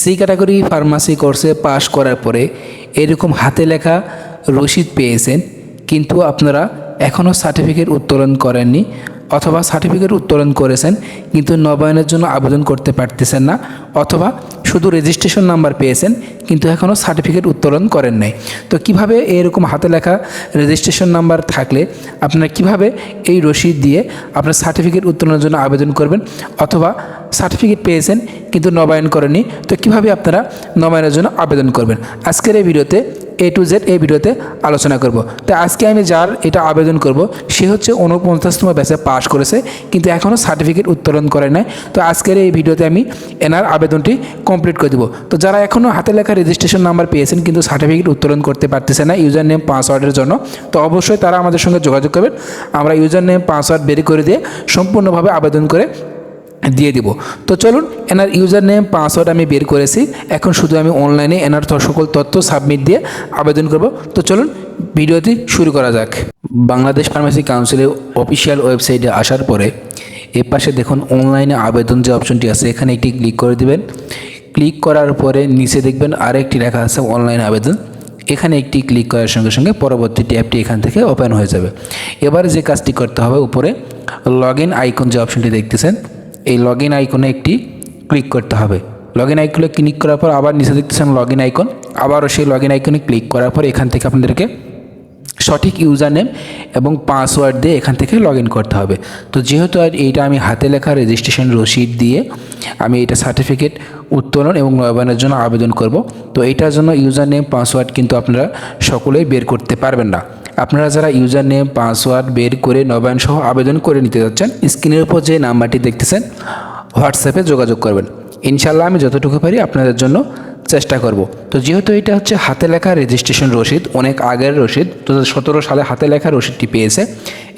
C category pharmacy কোর্সে পাশ করার পরে এরকম হাতে লেখা রসিদ পেয়েছেন, কিন্তু আপনারা এখনও সার্টিফিকেট উত্তোলন করেননি অথবা সার্টিফিকেট উত্তোলন করেছেন, কিন্তু নবায়নের জন্য আবেদন করতে পারতেছেন না, অথবা শুধু রেজিস্ট্রেশন নাম্বার পেয়েছেন, কিন্তু এখনও সার্টিফিকেট উত্তোলন করেন নাই। তো কীভাবে এরকম হাতে লেখা রেজিস্ট্রেশন নাম্বার থাকলে আপনারা কীভাবে এই রসিদ দিয়ে আপনার সার্টিফিকেট উত্তোলনের জন্য আবেদন করবেন অথবা সার্টিফিকেট পেয়েছেন, কিন্তু নবায়ন করেনি তো কীভাবে আপনারা নবায়নের জন্য আবেদন করবেন? আজকের এই ভিডিওতে এ টু জেড এই ভিডিওতে আলোচনা করব। তো আজকে আমি যার এটা আবেদন করব, সে হচ্ছে উনপঞ্চাশতম ব্যাচে পাশ করেছে, কিন্তু এখনও সার্টিফিকেট উত্তোলন করে নাই। তো আজকের এই ভিডিওতে আমি এনার আবেদনটি কমপ্লিট করে দেবো। তো যারা এখনও হাতে লেখা রেজিস্ট্রেশন নাম্বার পেয়েছেন, কিন্তু সার্টিফিকেট উত্তোলন করতে পারতেছে না ইউজার নেম পাসওয়ার্ডের জন্য, তো অবশ্যই তারা আমাদের সঙ্গে যোগাযোগ করবেন। আমরা ইউজার নেম পাসওয়ার্ড বের করে দিয়ে সম্পূর্ণভাবে আবেদন করে দিয়ে দিব। তো চলুন, এনার ইউজার নেম পাসওয়ার্ড আমি বের করেছি। এখন শুধু আমি অনলাইনে এনার সকল তথ্য সাবমিট দিয়ে আবেদন করব। তো চলুন, ভিডিওটি শুরু করা যাক। বাংলাদেশ ফার্মেসি কাউন্সিলের অফিসিয়াল ওয়েবসাইটে আসার পরে এর পাশে দেখুন অনলাইনে আবেদন যে অপশনটি আছে, এখানে একটি ক্লিক করে দিবেন। ক্লিক করার পরে নিচে দেখবেন আরেকটি লেখা আছে অনলাইন আবেদন। এখানে একটি ক্লিক করার সঙ্গে সঙ্গে পরবর্তী ট্যাবটি এখান থেকে ওপেন হয়ে যাবে। এবার যে কাজটি করতে হবে, উপরে লগ ইন আইকন যে অপশনটি দেখতেছেন এই লগ ইন আইকনে একটি ক্লিক করতে হবে। লগ ইন আইকনে ক্লিক করার পর আবার নিচে দেখতেছেন লগ ইন আইকন আবারও সেই লগ ইন আইকনে ক্লিক করার পর এখান থেকে আপনাদেরকে সঠিক ইউজার নেম এবং পাসওয়ার্ড দিয়ে এখান থেকে লগ ইন করতে হবে। তো যেহেতু আর এইটা আমি হাতে লেখা রেজিস্ট্রেশন রসিদ দিয়ে আমি এটা সার্টিফিকেট উত্তোলন এবং নবায়নের জন্য আবেদন করব, তো এটার জন্য ইউজার নেম পাসওয়ার্ড কিন্তু আপনারা সকলেই বের করতে পারবেন না। আপনারা যারা ইউজার নেম পাসওয়ার্ড বের করে নবায়ন সহ আবেদন করে নিতে যাচ্ছেন, স্ক্রিনের উপর যে নাম্বারটি দেখতেছেন হোয়াটসঅ্যাপে যোগাযোগ করবেন। ইনশাল্লাহ আমি যতটুকু পারি আপনাদের জন্য চেষ্টা করব। তো যেহেতু এটা হচ্ছে হাতে লেখা রেজিস্ট্রেশন রসিদ, অনেক আগের রসিদ, দু সতেরো সালে হাতে লেখা রসিদটি পেয়েছে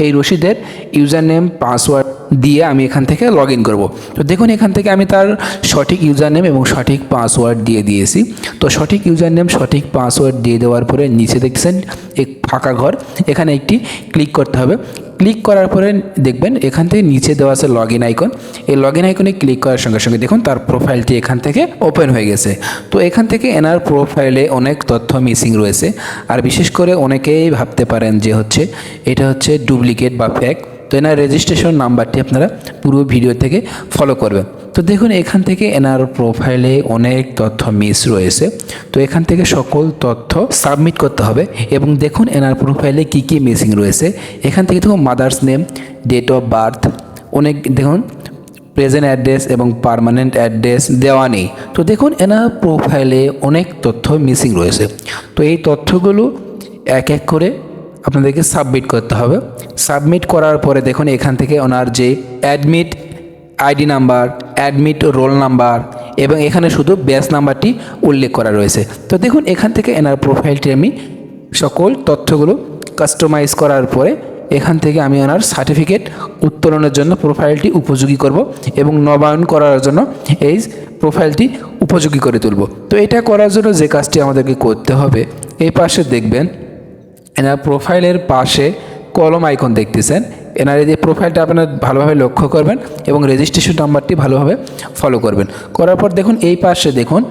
এই রসিদের ইউজার নেম পাসওয়ার্ড দিয়ে আমি এখান থেকে লগ ইন করব। তো দেখুন, এখান থেকে আমি তার সঠিক ইউজার নেম এবং সঠিক পাসওয়ার্ড দিয়ে দিয়েছি। তো সঠিক ইউজার নেম সঠিক পাসওয়ার্ড দিয়ে দেওয়ার পরে নিচে দেখছেন, এক ফাঁকা ঘর। এখানে একটি ক্লিক করতে হবে। ক্লিক করার পরে দেখবেন, এখান থেকে নিচে দেওয়া আছে লগ ইন আইকন। এই লগ ইন আইকনে ক্লিক করার সঙ্গে সঙ্গে দেখুন, তার প্রোফাইলটি এখান থেকে ওপেন হয়ে গেছে। তো এখান থেকে এনার প্রোফাইলে অনেক তথ্য মিসিং রয়েছে। আর বিশেষ করে অনেকেই ভাবতে পারেন যে হচ্ছে, এটা হচ্ছে ডুপ্লিকেট বা ফ্যাক তো এনার রেজিস্ট্রেশন নাম্বারটি আপনারা পুরো ভিডিও থেকে ফলো করবেন। তো দেখুন, এখান থেকে এনার প্রোফাইলে অনেক তথ্য মিস রয়েছে। তো এখান থেকে সকল তথ্য সাবমিট করতে হবে এবং দেখুন, এনার প্রোফাইলে কি কি মিসিং রয়েছে। এখান থেকে দেখুন mother's name date of birth অনেক দেখুন প্রেজেন্ট অ্যাড্রেস এবং পার্মানেন্ট অ্যাড্রেস দেওয়া নেই। তো দেখুন, এনার প্রোফাইলে অনেক তথ্য মিসিং রয়েছে। তো এই তথ্যগুলো এক এক করে আপনাদেরকে সাবমিট করতে হবে। সাবমিট করার পরে দেখুন, এখান থেকে ওনার যে admit ID number admit roll number এবং এখানে শুধু ব্যাচ নাম্বারটি উল্লেখ করা রয়েছে। তো দেখুন, এখান থেকে এনার প্রোফাইলটি আমি সকল তথ্যগুলো কাস্টমাইজ করার পরে এখান থেকে আমি ওনার সার্টিফিকেট উত্তোলনের জন্য প্রোফাইলটি উপযোগী করব এবং নবায়ন করার জন্য এই প্রোফাইলটি উপযোগী করে তুলব। তো এটা করার জন্য যে কাজটি আমাদেরকে করতে হবে, এই পাশে দেখবেন এনার প্রোফাইলের পাশে কলম আইকন দেখতেছেন। এনার এই প্রোফাইলটা আপনার ভালোভাবে লক্ষ্য করবেন এবং রেজিস্ট্রেশন নাম্বারটি ভালোভাবে ফলো করবেন। করার পর দেখুন, এই পাশে দেখুন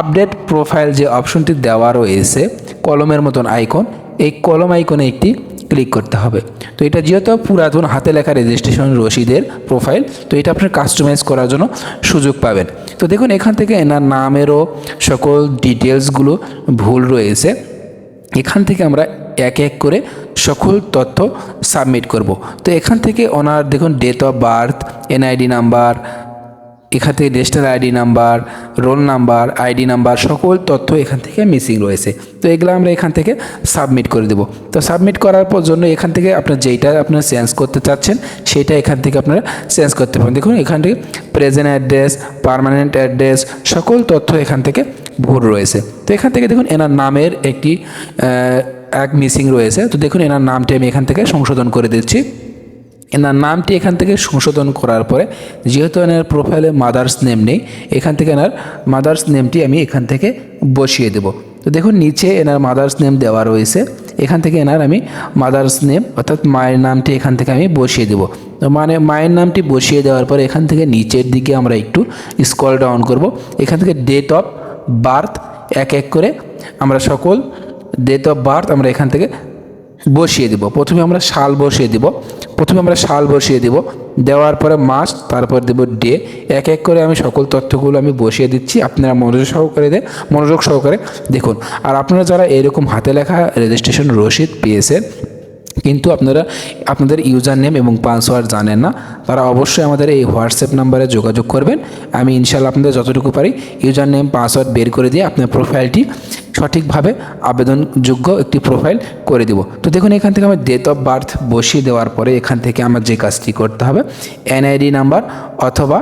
আপডেট প্রোফাইল যে অপশনটি দেওয়া রয়েছে, কলমের মতন আইকন, এই কলম আইকনে একটি ক্লিক করতে হবে। তো এটা যেহেতু পুরাতন হাতে লেখা রেজিস্ট্রেশন রসিদের প্রোফাইল তো এটা আপনার কাস্টমাইজ করার জন্য সুযোগ পাবেন। তো দেখুন, এখান থেকে এনার নামেরও সকল ডিটেলসগুলো ভুল রয়েছে। এখান থেকে আমরা এক এক করে সকল তথ্য সাবমিট করব। তো এখান থেকে ওনার দেখুন date of birth NID number এখান থেকে register ID number roll number ID number সকল তথ্য এখান থেকে মিসিং রয়েছে। তো এগুলো আমরা এখান থেকে সাবমিট করে দেব। তো সাবমিট করার পর জন্য এখান থেকে আপনার যেইটা আপনারা চেঞ্জ করতে চাচ্ছেন, সেটা এখান থেকে আপনারা চেঞ্জ করতে পারেন দেখুন, এখান থেকে প্রেজেন্ট অ্যাড্রেস পার্মানেন্ট অ্যাড্রেস সকল তথ্য এখান থেকে ভুল রয়েছে। তো এখান থেকে দেখুন, এনার নামের একটি এক মিসিং রয়েছে। তো দেখুন, এনার নামটি আমি এখান থেকে সংশোধন করে দিচ্ছি। এনার নামটি এখান থেকে সংশোধন করার পরে, যেহেতু এনার প্রোফাইলে মাদার্স নেম নেই, এখান থেকে এনার মাদার্স নেমটি আমি এখান থেকে বসিয়ে দেব। তো দেখুন, নিচে এনার মাদার্স নেম দেওয়া রয়েছে। এখান থেকে এনার আমি মাদার্স নেম অর্থাৎ মায়ের নামটি এখান থেকে আমি বসিয়ে দেব। তো মানে মায়ের নামটি বসিয়ে দেওয়ার পর, এখান থেকে নিচের দিকে আমরা একটু স্কল ডাউন করব। এখান থেকে ডেট অফ বার্থ, এক এক করে আমরা সকল ডেট অফ বার্থ আমরা এখান থেকে বসিয়ে দিব। প্রথমে আমরা সাল বসিয়ে দিব। প্রথমে আমরা সাল বসিয়ে দিব। দেওয়ার পরে মাস, তারপর দেব ডে এক এক করে আমি সকল তথ্যগুলো আমি বসিয়ে দিচ্ছি। আপনারা মনোযোগ সহকারে দে মনোযোগ সহকারে দেখুন। আর আপনারা যারা এরকম হাতে লেখা রেজিস্ট্রেশন রসিদ পেয়েছেন কিন্তু আপনারা আপনাদের ইউজার নেম এবং পাসওয়ার্ড জানেন না, তারা অবশ্যই আমাদের এই হোয়াটসঅ্যাপ নাম্বারে যোগাযোগ করবেন। আমি ইনশাল্লাহ আপনাদের যতটুকু পারি ইউজার নেম পাসওয়ার্ড বের করে দিয়ে আপনার প্রোফাইলটি সঠিকভাবে আবেদনযোগ্য একটি প্রোফাইল করে দিব। তো দেখুন, এখান থেকে আমার ডেট অফ বার্থ বসিয়ে দেওয়ার পরে এখান থেকে আমার যে কাজটি করতে হবে, এনআইডি নাম্বার অথবা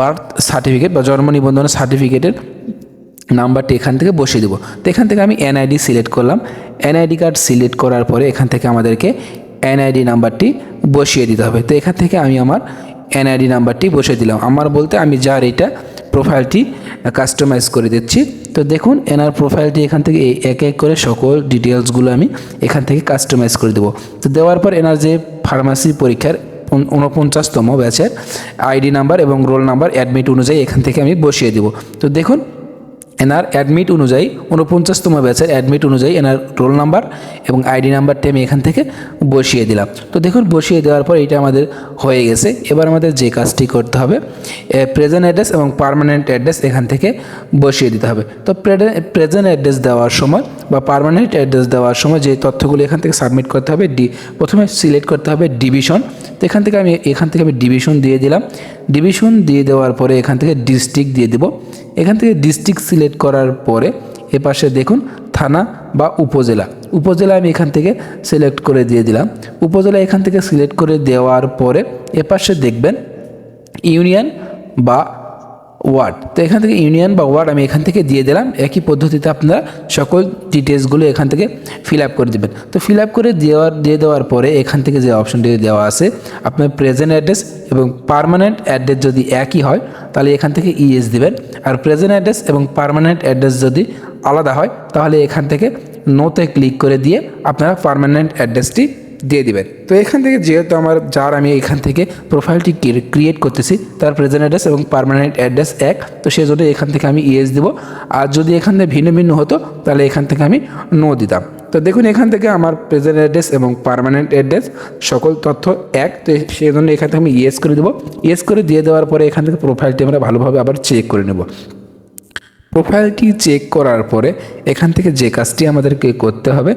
বার্থ সার্টিফিকেট বা জন্ম নিবন্ধন সার্টিফিকেটের নাম্বারটি এখান থেকে বসিয়ে দেবো। তো এখান থেকে আমি এনআইডি সিলেক্ট করলাম। এনআইডি কার্ড সিলেক্ট করার পরে এখান থেকে আমাদেরকে এনআইডি নাম্বারটি বসিয়ে দিতে হবে। তো এখান থেকে আমি আমার এনআইডি নাম্বারটি বসিয়ে দিলাম। আমার বলতে আমি যার এটা প্রোফাইলটি কাস্টমাইজ করে দিচ্ছি। তো দেখুন, এনার প্রোফাইলটি এখান থেকে এই এক এক করে সকল ডিটেলসগুলো আমি এখান থেকে কাস্টমাইজ করে দেবো। তো দেওয়ার পর এনার যে ফার্মাসি পরীক্ষার উন- ঊনপঞ্চাশতম ব্যাচের আইডি নাম্বার এবং রোল নাম্বার অ্যাডমিট অনুযায়ী এখান থেকে আমি বসিয়ে দেবো। তো দেখুন এনার অ্যাডমিট অনুযায়ী উনপঞ্চাশতম ব্যাচের অ্যাডমিট অনুযায়ী এনার রোল নাম্বার এবং আইডি নাম্বারটি আমি এখান থেকে বসিয়ে দিলাম। তো দেখুন, বসিয়ে দেওয়ার পর এটা আমাদের হয়ে গেছে। এবার আমাদের যে কাজটি করতে হবে প্রেজেন্ট অ্যাড্রেস এবং পার্মানেন্ট অ্যাড্রেস এখান থেকে বসিয়ে দিতে হবে। তো প্রেজেন্ট অ্যাড্রেস দেওয়ার সময় বা পার্মানেন্ট অ্যাড্রেস দেওয়ার সময় যে তথ্যগুলো এখান থেকে সাবমিট করতে হবে ডি প্রথমে সিলেক্ট করতে হবে ডিভিশন তো এখান থেকে আমি, এখান থেকে আমি ডিভিশন দিয়ে দিলাম। ডিভিশন দিয়ে দেওয়ার পরে এখান থেকে ডিস্ট্রিক্ট দিয়ে দেব। এখান থেকে ডিস্ট্রিক্ট সিলেক্ট করার পরে এপাশে দেখুন থানা বা উপজেলা। উপজেলা আমি এখান থেকে সিলেক্ট করে দিয়ে দিলাম। উপজেলা এখান থেকে সিলেক্ট করে দেওয়ার পরে এপাশে দেখবেন ইউনিয়ন বা ওয়ার্ড তো এখান থেকে ইউনিয়ন বা ওয়ার্ড আমি এখান থেকে দিয়ে দিলাম। একই পদ্ধতিতে আপনারা সকল ডিটেলসগুলো এখান থেকে ফিল আপ করে দেবেন। তো ফিল আপ করে দেওয়ার, দিয়ে দেওয়ার পরে এখান থেকে যে অপশনটি দেওয়া আছে, আপনার প্রেজেন্ট অ্যাড্রেস এবং পার্মানেন্ট অ্যাড্রেস যদি একই হয়, তাহলে এখান থেকে ইএস দিবেন। আর প্রেজেন্ট অ্যাড্রেস এবং পারমানেন্ট অ্যাড্রেস যদি আলাদা হয়, তাহলে এখান থেকে নোতে ক্লিক করে দিয়ে আপনারা পার্মানেন্ট অ্যাড্রেসটি দিয়ে দিবেন তো এখান থেকে যেহেতু আমার যার আমি এখান থেকে প্রোফাইলটি ক্রিয়েট করতেছি, তার প্রেজেন্ট অ্যাড্রেস এবং পারমানেন্ট অ্যাড্রেস এক, তো সেই জন্য এখান থেকে আমি ইএস দিব, আর যদি এখান থেকে ভিন্ন ভিন্ন হতো, তাহলে এখান থেকে আমি নো দিতাম। তো দেখুন, এখান থেকে আমার প্রেজেন্ট অ্যাড্রেস এবং পার্মানেন্ট অ্যাড্রেস সকল তথ্য এক, তো সেই জন্য এখান থেকে আমি ইয়েস করে দেবো। ইয়েস করে দিয়ে দেওয়ার পরে এখান থেকে প্রোফাইলটি আমরা ভালোভাবে আবার চেক করে নেব। প্রোফাইলটি চেক করার পরে এখান থেকে যে কাজটি আমাদেরকে করতে হবে,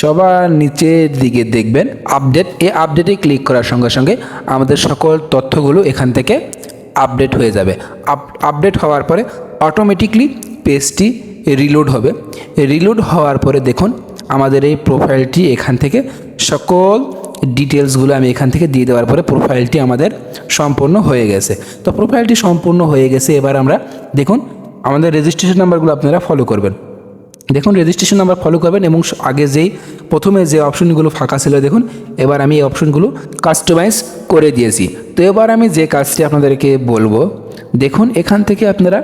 সবার নিচের দিকে দেখবেন আপডেট এই আপডেটে ক্লিক করার সঙ্গে সঙ্গে আমাদের সকল তথ্যগুলো এখান থেকে আপডেট হয়ে যাবে। আপডেট হওয়ার পরে অটোমেটিকলি পেজটি রিলোড হবে। রিলোড হওয়ার পরে দেখুন আমাদের এই প্রোফাইলটি এখান থেকে সকল ডিটেলসগুলো আমি এখান থেকে দিয়ে দেওয়ার পরে প্রোফাইলটি আমাদের সম্পূর্ণ হয়ে গেছে। তো প্রোফাইলটি সম্পূর্ণ হয়ে গেছে, এবার আমরা দেখুন আমাদের রেজিস্ট্রেশন নাম্বারগুলো আপনারা ফলো করবেন। দেখুন রেজিস্ট্রেশন নাম্বার ফলো করবেন এবং আগে যেই প্রথমে যে অপশনগুলো ফাঁকা ছিল, দেখুন, এবার আমি এই অপশনগুলো কাস্টমাইজ করে দিয়েছি। তো এবার আমি যে কাজটি আপনাদেরকে বলব দেখুন, এখান থেকে আপনারা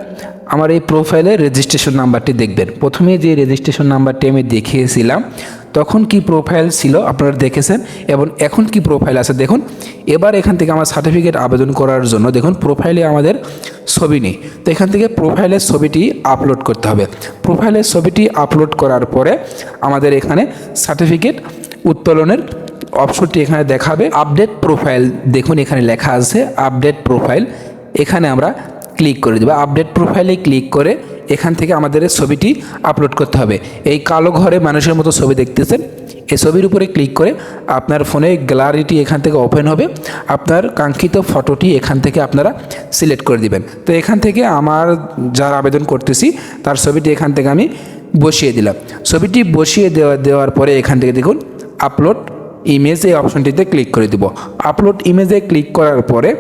আমার এই প্রোফাইলের রেজিস্ট্রেশন নাম্বারটি দেখবেন। প্রথমে যে রেজিস্ট্রেশন নাম্বারটি আমি দেখিয়েছিলাম, তখন কি প্রোফাইল ছিল আপনারা দেখেছেন, এবং এখন কি প্রোফাইল আছে দেখুন। এবার এখান থেকে আমার সার্টিফিকেট আবেদন করার জন্য দেখুন প্রোফাইলে আমাদের ছবি নেই। তো এখান থেকে প্রোফাইলের ছবিটি আপলোড করতে হবে। প্রোফাইলের ছবিটি আপলোড করার পরে আমাদের এখানে সার্টিফিকেট উত্তোলনের অপশনটি এখানে দেখাবে। আপডেট প্রোফাইল দেখুন, এখানে লেখা আছে আপডেট প্রোফাইল এখানে আমরা ক্লিক করে দেবো আপডেট প্রোফাইলে ক্লিক করে এখান থেকে আমাদের ছবিটি আপলোড করতে হবে। এই কালো ঘরে মানুষের মতো ছবি দেখতেছেন, এই ছবির উপরে ক্লিক করে আপনার ফোনে গ্যালারিটি এখান থেকে ওপেন হবে, আপনার কাঙ্ক্ষিত ফটোটি এখান থেকে আপনারা সিলেক্ট করে দিবেন। তো এখান থেকে আমার যার আবেদন করতেছি, তার ছবিটি এখান থেকে আমি বসিয়ে দিলাম। ছবিটি বসিয়ে দেওয়া, দেওয়ার পরে এখান থেকে দেখুন আপলোড ইমেজ এই অপশনটিতে ক্লিক করে দিব। আপলোড ইমেজে ক্লিক করার পরে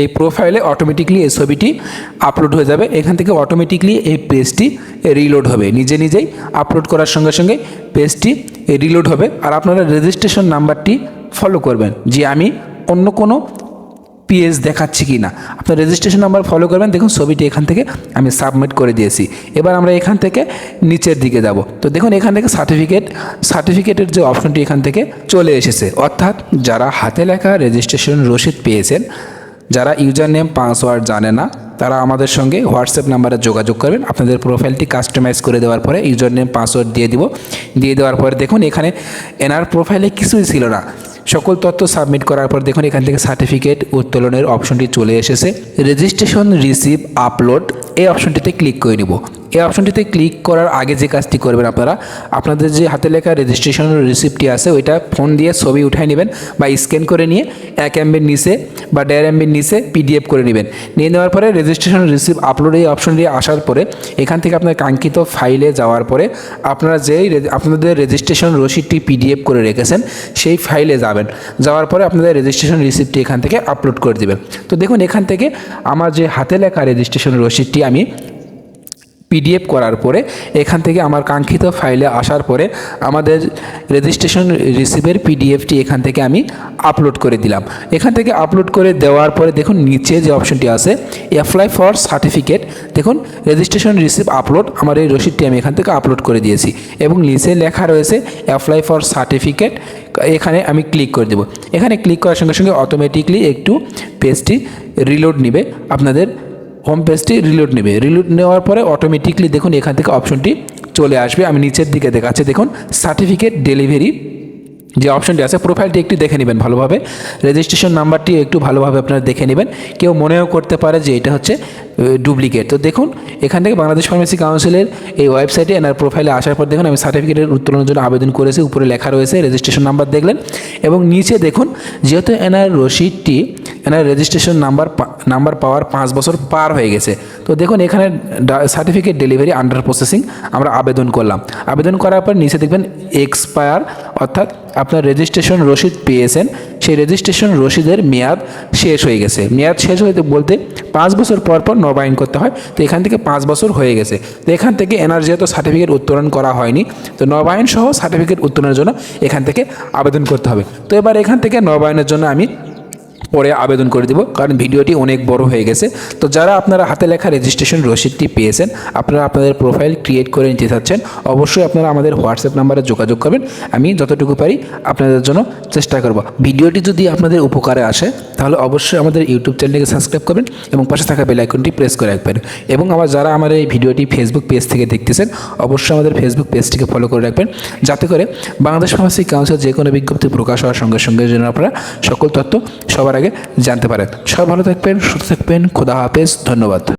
এই প্রোফাইলে অটোমেটিকলি এই ছবিটি আপলোড হয়ে যাবে। এখান থেকে অটোমেটিকলি এই পেজটি রিলোড হবে। নিজে নিজেই আপলোড করার সঙ্গে সঙ্গে পেজটি রিলোড হবে। আর আপনারা রেজিস্ট্রেশন নাম্বারটি ফলো করবেন যে আমি অন্য কোনো পিএস দেখাচ্ছি কি না আপনার রেজিস্ট্রেশন নাম্বার ফলো করবেন। দেখুন ছবিটি এখান থেকে আমি সাবমিট করে দিয়েছি। এবার আমরা এখান থেকে নিচের দিকে যাব। তো দেখুন এখান থেকে সার্টিফিকেট সার্টিফিকেটের যে অপশনটি এখান থেকে চলে এসেছে। অর্থাৎ যারা হাতে লেখা রেজিস্ট্রেশন রসিদ পেয়েছেন যারা ইউজার নেম পাসওয়ার্ড জানে না, তারা আমাদের সঙ্গে হোয়াটসঅ্যাপ নাম্বারে যোগাযোগ করবেন। আপনাদের প্রোফাইলটি কাস্টমাইজ করে দেওয়ার পরে ইউজার নেম পাসওয়ার্ড দিয়ে দিব। দিয়ে দেওয়ার পরে দেখুন, এখানে এনার প্রোফাইলে কিছুই ছিল না। সকল তথ্য সাবমিট করার পর দেখুন, এখান থেকে সার্টিফিকেট উত্তোলনের অপশনটি চলে এসেছে। রেজিস্ট্রেশন, রিসিভ, আপলোড, এই অপশনটিতে ক্লিক করে নিব। এই অপশনটিতে ক্লিক করার আগে যে কাজটি করবেন আপনারা, আপনাদের যে হাতে লেখা রেজিস্ট্রেশন রিসিপ্টটি আছে, ওইটা ফোন দিয়ে ছবি উঠাই নেবেন বা স্ক্যান করে নিয়ে এক এমবির নিচে বা দেড় এমবির নিচে পিডিএফ করে নেবেন। নিয়ে নেওয়ার পরে রেজিস্ট্রেশন রিসিভ আপলোড এই অপশনটি আসার পরে, এখান থেকে আপনার কাঙ্ক্ষিত ফাইলে যাওয়ার পরে আপনারা যেই আপনাদের রেজিস্ট্রেশন রসিদটি পিডিএফ করে রেখেছেন, সেই ফাইলে যাবেন। যাওয়ার পরে আপনাদের রেজিস্ট্রেশন রিসিপ্টটি এখান থেকে আপলোড করে দেবেন। তো দেখুন, এখান থেকে আমার যে হাতে লেখা রেজিস্ট্রেশন রসিদটি আমি পিডিএফ করার পরে এখান থেকে আমার কাঙ্ক্ষিত ফাইলে আসার পরে আমাদের রেজিস্ট্রেশন রিসিভের পিডিএফটি এখান থেকে আমি আপলোড করে দিলাম। এখান থেকে আপলোড করে দেওয়ার পরে দেখুন নিচে যে অপশনটি আছে অ্যাপ্লাই ফর সার্টিফিকেট দেখুন রেজিস্ট্রেশন রিসিভ আপলোড আমার এই রসিদটি আমি এখান থেকে আপলোড করে দিয়েছি এবং নিচে লেখা রয়েছে অ্যাপ্লাই ফর সার্টিফিকেট এখানে আমি ক্লিক করে দেবো। এখানে ক্লিক করার সঙ্গে সঙ্গে অটোমেটিকলি একটু পেজটি রিলোড নেবে। আপনাদের হোম পেজটি রিলোড নেবে। রিলোড নেওয়ার পরে অটোমেটিকলি দেখুন এখান থেকে অপশনটি চলে আসবে। আমি নিচের দিকে দেখাচ্ছি, দেখুন সার্টিফিকেট ডেলিভারি যে অপশনটি আছে প্রোফাইলটি একটু দেখে নেবেন ভালোভাবে। রেজিস্ট্রেশন নাম্বারটি একটু ভালোভাবে আপনারা দেখে নেবেন। কেউ মনেও করতে পারে যে এটা হচ্ছে ডুপ্লিকেট তো দেখুন, এখান থেকে বাংলাদেশ ফার্মেসি কাউন্সিলের এই ওয়েবসাইটে এনার প্রোফাইলে আসার পর দেখুন, আমি সার্টিফিকেটের উত্তোলনের জন্য আবেদন করেছি, উপরে লেখা রয়েছে রেজিস্ট্রেশন নাম্বার দেখলেন এবং নিচে দেখুন, যেহেতু এনার রসিদটি, এনার রেজিস্ট্রেশন নাম্বার নাম্বার পাওয়ার পাঁচ বছর পার হয়ে গেছে। তো দেখুন, এখানে সার্টিফিকেট ডেলিভারি আন্ডার প্রসেসিং আমরা আবেদন করলাম। আবেদন করার পর নিচে দেখবেন এক্সপায়ার অর্থাৎ আপনার রেজিস্ট্রেশন রসিদ পেয়েছেন। সেই রেজিস্ট্রেশন রসিদের মেয়াদ শেষ হয়ে গেছে। মেয়াদ শেষ হয়ে বলতে পাঁচ বছর পর পর নবায়ন করতে হয়। তো এখান থেকে পাঁচ বছর হয়ে গেছে। তো এখান থেকে এনআরজিও তো সার্টিফিকেট উত্তোলন করা হয়নি। তো নবায়ন সহ সার্টিফিকেট উত্তোলনের জন্য এখান থেকে আবেদন করতে হবে। তো এবার এখান থেকে নবায়নের জন্য আমি পরে আবেদন করে দিব, কারণ ভিডিওটি অনেক বড় হয়ে গেছে। তো যারা আপনারা হাতে লেখা রেজিস্ট্রেশন রসিদটি পেয়েছেন, আপনারা আপনাদের প্রোফাইল ক্রিয়েট করে নিতে চাচ্ছেন, অবশ্যই আপনারা আমাদের হোয়াটসঅ্যাপ নাম্বারে যোগাযোগ করবেন। আমি যতটুকু পারি আপনাদের জন্য চেষ্টা করব। ভিডিওটি যদি আপনাদের উপকারে আসে, তাহলে অবশ্যই আমাদের ইউটিউব চ্যানেলকে সাবস্ক্রাইব করবেন এবং পাশে থাকা বেল আইকনটি প্রেস করে রাখবেন। এবং আবার যারা আমার এই ভিডিওটি ফেসবুক পেজ থেকে দেখতেছেন, অবশ্যই আমাদের ফেসবুক পেজটিকে ফলো করে রাখবেন। যাতে করে বাংলাদেশ ফার্মাসি কাউন্সিল যে কোনো বিজ্ঞপ্তি প্রকাশ হওয়ার সঙ্গে সঙ্গে যেন আপনারা সকল তথ্য সবার আগে জানতে পারেন। সবাই ভালো থাকবেন সুস্থ থাকবেন খোদা হাফেজ ধন্যবাদ।